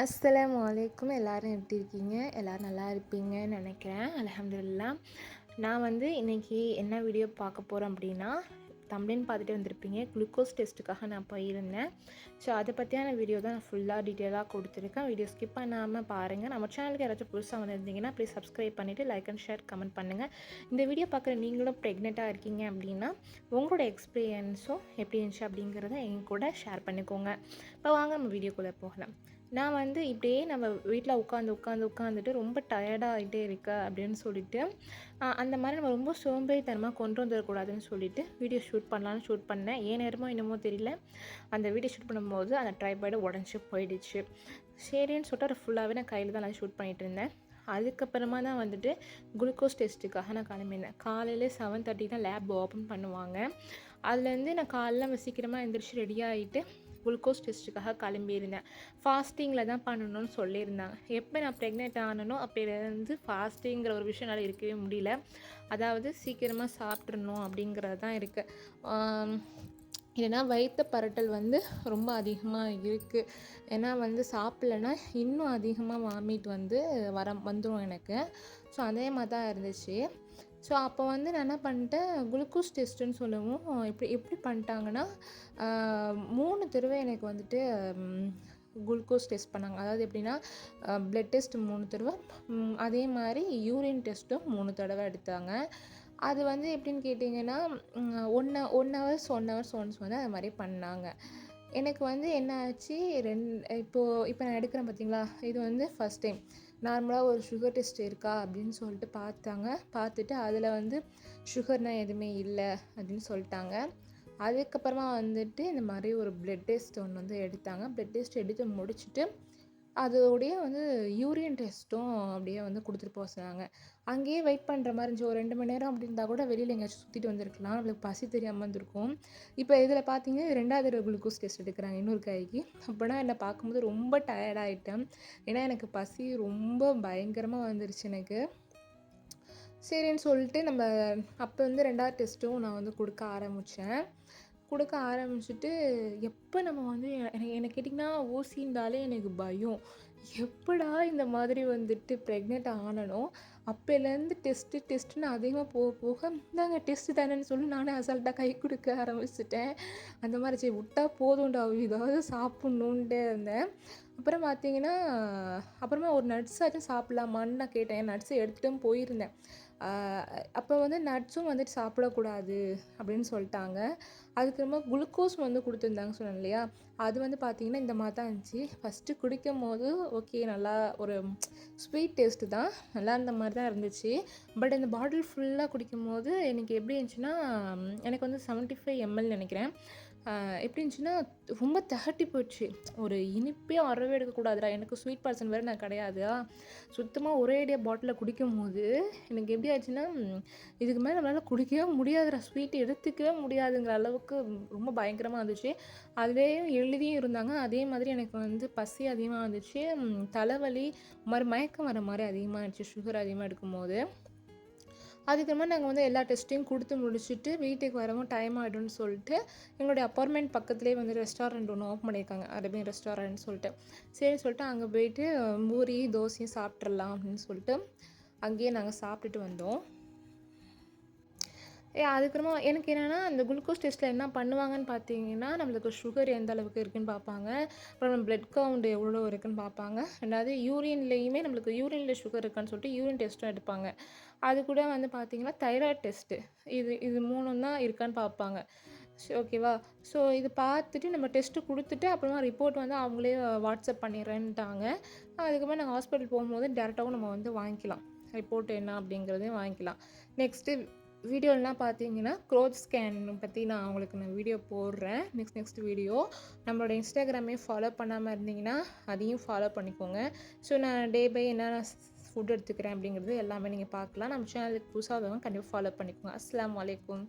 அஸ்லாம் வலைக்கும் எல்லாரும் எப்படி இருக்கீங்க? எல்லோரும் நல்லா இருப்பீங்கன்னு நினைக்கிறேன். அல்ஹம்துலில்லா. நான் வந்து இன்றைக்கி என்ன வீடியோ பார்க்க போகிறேன் அப்படின்னா தம்ப்ளைன் பார்த்துட்டு வந்திருப்பீங்க. குளுக்கோஸ் டெஸ்ட்டுக்காக நான் போயிருந்தேன். ஸோ அதை பற்றியான வீடியோ தான் நான் ஃபுல்லாக டீட்டெயிலாக கொடுத்துருக்கேன். வீடியோ ஸ்கிப் பண்ணாமல் பாருங்கள் நம்ம சேனலுக்கு யாராச்சும் புதுசாக வந்திருந்தீங்கன்னா ப்ளீஸ் சப்ஸ்கிரைப் பண்ணிவிட்டு லைக் அண்ட் ஷேர் கமெண்ட் பண்ணுங்கள் இந்த வீடியோ பார்க்குற நீங்களும் ப்ரெக்னெண்ட்டாக இருக்கீங்க அப்படின்னா உங்களோட எக்ஸ்பீரியன்ஸும் எப்படி இருந்துச்சு அப்படிங்கிறத எங்க கூட ஷேர் பண்ணிக்கோங்க. இப்போ வாங்க நம்ம வீடியோக்குள்ளே போகலாம். நான் வந்து இப்படியே நம்ம வீட்டில் உட்காந்து உட்காந்து உட்காந்துட்டு ரொம்ப டயர்டாகிட்டே இருக்க அப்படின்னு சொல்லிட்டு அந்த மாதிரி நம்ம ரொம்ப சோம்பேறித்தனமாக கொண்டு வந்துடக்கூடாதுன்னு சொல்லிட்டு வீடியோ ஷூட் பண்ணலான்னு ஷூட் பண்ணேன். ஏன் நேரமோ என்னமோ தெரியல. அந்த வீடியோ ஷூட் பண்ணும்போது அந்த ட்ரைபேடு உடஞ்சி போயிடுச்சு. சரின்னு சொல்லிட்டு அதை ஃபுல்லாகவே நான் கையில் தான் நான் ஷூட் பண்ணிகிட்டு இருந்தேன். அதுக்கப்புறமா தான் வந்துட்டு குளுக்கோஸ் டெஸ்ட்டுக்காக நான் கிளம்பினேன். காலையில் செவன் தேர்ட்டி தான் லேப் ஓப்பன் பண்ணுவாங்க. அதுலேருந்து நான் காலைல நம்ம சீக்கிரமாக எழுந்திரிச்சு ரெடி ஆகிட்டு குளுக்கோஸ் டெஸ்ட்டுக்காக கிளம்பியிருந்தேன். ஃபாஸ்டிங்கில் தான் பண்ணணும்னு சொல்லியிருந்தாங்க. எப்போ நான் ப்ரெக்னென்ட் ஆனனோ அப்போலேருந்து ஃபாஸ்டிங்கிற ஒரு விஷயம் என்னால் இருக்கவே முடியல. அதாவது சீக்கிரமாக சாப்பிட்றணும் அப்படிங்கிறது தான் இருக்குது இல்லைன்னா வயிற்று பரட்டல் வந்து ரொம்ப அதிகமாக இருக்குது ஏன்னா வந்து சாப்பிட்லன்னா இன்னும் அதிகமாக வாமிட் வந்து வர வந்துடும் எனக்கு. ஸோ அதே மாதிரி தான் இருந்துச்சு. ஸோ அப்போ வந்து நான் என்ன பண்ணிட்டேன்? குளுக்கோஸ் டெஸ்ட்டுன்னு சொல்லவும் எப்படி எப்படி பண்ணிட்டாங்கன்னா மூணு தடவை எனக்கு வந்துட்டு குளுக்கோஸ் டெஸ்ட் பண்ணாங்க. அதாவது எப்படின்னா ப்ளட் டெஸ்ட் மூணு தடவை அதே மாதிரி யூரின் டெஸ்ட்டும் மூணு தடவை எடுத்தாங்க. அது வந்து எப்படின்னு கேட்டிங்கன்னா one one hours one hours once வந்து அது மாதிரி பண்ணாங்க. எனக்கு வந்து என்ன ஆச்சு? ரெண்டு இப்போது இப்போ நான் எடுக்கிறேன் பார்த்தீங்களா இது வந்து ஃபஸ்ட் டைம் நார்மலாக ஒரு சுகர் டெஸ்ட் இருக்கா அப்படின்னு சொல்லிட்டு பார்த்தாங்க. பார்த்துட்டு அதில் வந்து சுகர்னால் எதுவுமே இல்லை அப்படின்னு சொல்லிட்டாங்க. அதுக்கப்புறமா வந்துட்டு இந்த மாதிரி ஒரு பிளட் டெஸ்ட் ஒன்று வந்து எடுத்தாங்க. பிளட் டெஸ்ட் எடுத்து முடிச்சுட்டு அதோடைய வந்து யூரின் டெஸ்ட்டும் அப்படியே வந்து கொடுத்துட்டு போக சொன்னாங்க. அங்கேயே வெயிட் பண்ணுற மாதிரி இருந்துச்சு. ஒரு ரெண்டு மணி நேரம் அப்படி இருந்தால் கூட வெளியில் எங்கேயாச்சும் சுற்றிட்டு வந்திருக்கலாம். நம்மளுக்கு பசி தெரியாமல் இருந்திருக்கும் இப்போ இதில் பார்த்தீங்கன்னா ரெண்டாவது குளுக்கோஸ் டெஸ்ட் எடுக்கிறாங்க இன்னொரு கைக்கு. அப்போனா என்னை பார்க்கும்போது ரொம்ப டயர்டாயிட்டேன் ஏன்னா எனக்கு பசி ரொம்ப பயங்கரமாக வந்துருச்சு எனக்கு. சரின்னு சொல்லிட்டு நம்ம அப்போ வந்து ரெண்டாவது டெஸ்ட்டும் நான் வந்து கொடுக்க ஆரம்பித்தேன் கொடுக்க ஆரம்பிச்சுட்டு எப்போ நம்ம வந்து எனக்கு எனக்கு கேட்டிங்கன்னா இருந்தாலே எனக்கு பயம். எப்படா இந்த மாதிரி வந்துட்டு ப்ரெக்னென்ட் ஆனனோ அப்போலேருந்து டெஸ்ட்டு டெஸ்ட்டுன்னு அதிகமாக போக போக இந்தாங்க டெஸ்ட்டு தானேன்னு சொல்லி நானே அசால்ட்டாக கை கொடுக்க ஆரம்பிச்சிட்டேன். அந்த மாதிரி சரி விட்டா போதும்டா ஏதாவது சாப்பிட்ணுன்ட்டே இருந்தேன். அப்புறம் பார்த்தீங்கன்னா அப்புறமா ஒரு நட்ஸ் ஆச்சும் சாப்பிட்லாமான்னு நான் கேட்டேன். நட்ஸை எடுத்துகிட்டும் போயிருந்தேன். அப்போ வந்து நட்ஸும் வந்துட்டு சாப்பிடக்கூடாது அப்படின்னு சொல்லிட்டாங்க. அதுக்கப்புறமா குளுக்கோஸ் வந்து கொடுத்துருந்தாங்க சொன்னேன் இல்லையா? அது வந்து பார்த்திங்கன்னா இந்த மாதிரி தான் இருந்துச்சு. ஃபஸ்ட்டு குடிக்கும் போது ஓகே நல்லா ஒரு ஸ்வீட் டேஸ்ட்டு தான். நல்லா இருந்த மாதிரி தான் இருந்துச்சு. பட் இந்த பாட்டில் ஃபுல்லாக குடிக்கும் போது எனக்கு எப்படி இருந்துச்சுன்னா எனக்கு வந்து செவன்ட்டி ஃபைவ் எம்எல் நினைக்கிறேன். எப்படி இருந்துச்சுன்னா ரொம்ப திகட்டி போச்சு ஒரு இனிப்பே அறவே எடுக்கக்கூடாதுடா. எனக்கு ஸ்வீட் பர்சன் வேறு நான் கிடையாதா சுத்தமாக ஒரே அடியாக பாட்டிலில் குடிக்கும் போது எனக்கு எப்படி ஆச்சுன்னா இதுக்கு மேலே நம்மளால் குடிக்கவே முடியாதுடா. ஸ்வீட் எடுத்துக்கவே முடியாதுங்கிற அளவுக்கு ரொம்ப பயங்கரமாக இருந்துச்சு அதுலேயும் எழுதியும் இருந்தாங்க. அதே மாதிரி எனக்கு வந்து பசி அதிகமாக இருந்துச்சு தலைவலி மாதிரி மயக்கம் வர மாதிரி அதிகமாக இருந்துச்சு சுகர் அதிகமாக எடுக்கும்போது. அதுக்கப்புறமா நாங்கள் வந்து எல்லா டெஸ்ட்டையும் கொடுத்து முடிச்சுட்டு வீட்டுக்கு வரவும் டைம் ஆகிடும்னு சொல்லிட்டு எங்களுடைய அப்பார்ட்மெண்ட் பக்கத்துலேயே வந்து ரெஸ்டாரண்ட் ஒன்று ஓப்பன் பண்ணியிருக்காங்க. அரபியன் ரெஸ்டாரண்ட் சொல்லிட்டு. சரி சொல்லிட்டு அங்கே போயிட்டு பூரி தோசையும் சாப்பிட்றலாம் அப்படின்னு சொல்லிட்டு அங்கேயே நாங்கள் சாப்பிட்டுட்டு வந்தோம். அதுக்கப்புறமா எனக்கு என்னென்னா அந்த குளுக்கோஸ் டெஸ்ட்டில் என்ன பண்ணுவாங்கன்னு பார்த்தீங்கன்னா நம்மளுக்கு சுகர் எந்த அளவுக்கு இருக்குன்னு பார்ப்பாங்க அப்புறம் பிளட் கவுண்ட் எவ்வளோ இருக்குன்னு பார்ப்பாங்க ரெண்டாவது யூரின்லேயுமே நம்மளுக்கு யூரினில் சுகர் இருக்கான்னு சொல்லிட்டு யூரின் டெஸ்ட்டும் எடுப்பாங்க. அது கூட வந்து பார்த்திங்கன்னா தைராய்டு டெஸ்ட்டு இது இது மூணும் தான் இருக்கான்னு பார்ப்பாங்க சரி, ஓகேவா ஸோ இது பார்த்துட்டு நம்ம டெஸ்ட்டு கொடுத்துட்டு அப்புறமா ரிப்போர்ட் வந்து அவங்களே வாட்ஸ்அப் பண்ணிடுறேன்ட்டாங்க. அதுக்கப்புறம் நாங்கள் ஹாஸ்பிட்டல் போகும்போது டேரெக்டாகவும் நம்ம வந்து வாங்கிக்கலாம். ரிப்போர்ட் என்ன அப்படிங்கிறதையும் வாங்கிக்கலாம். நெக்ஸ்ட்டு வீடியோலாம் பார்த்தீங்கன்னா க்ரோத் ஸ்கேன் பற்றி நான் உங்களுக்கு நான் வீடியோ போடுறேன். Next next video. நம்மளோட இன்ஸ்டாகிராமே ஃபாலோ பண்ணாமல் இருந்தீங்கன்னா அதையும் ஃபாலோ பண்ணிக்கோங்க. ஸோ நான் டே பை என்னென்ன ஃபுட் எடுத்துக்கிறேன் அப்படிங்கிறது எல்லாமே நீங்கள் பார்க்கலாம். நம்ம சேனலுக்கு புதுசாக கண்டிப்பாக ஃபாலோ பண்ணிக்கோங்க. அஸ்லாம் வலைக்கும்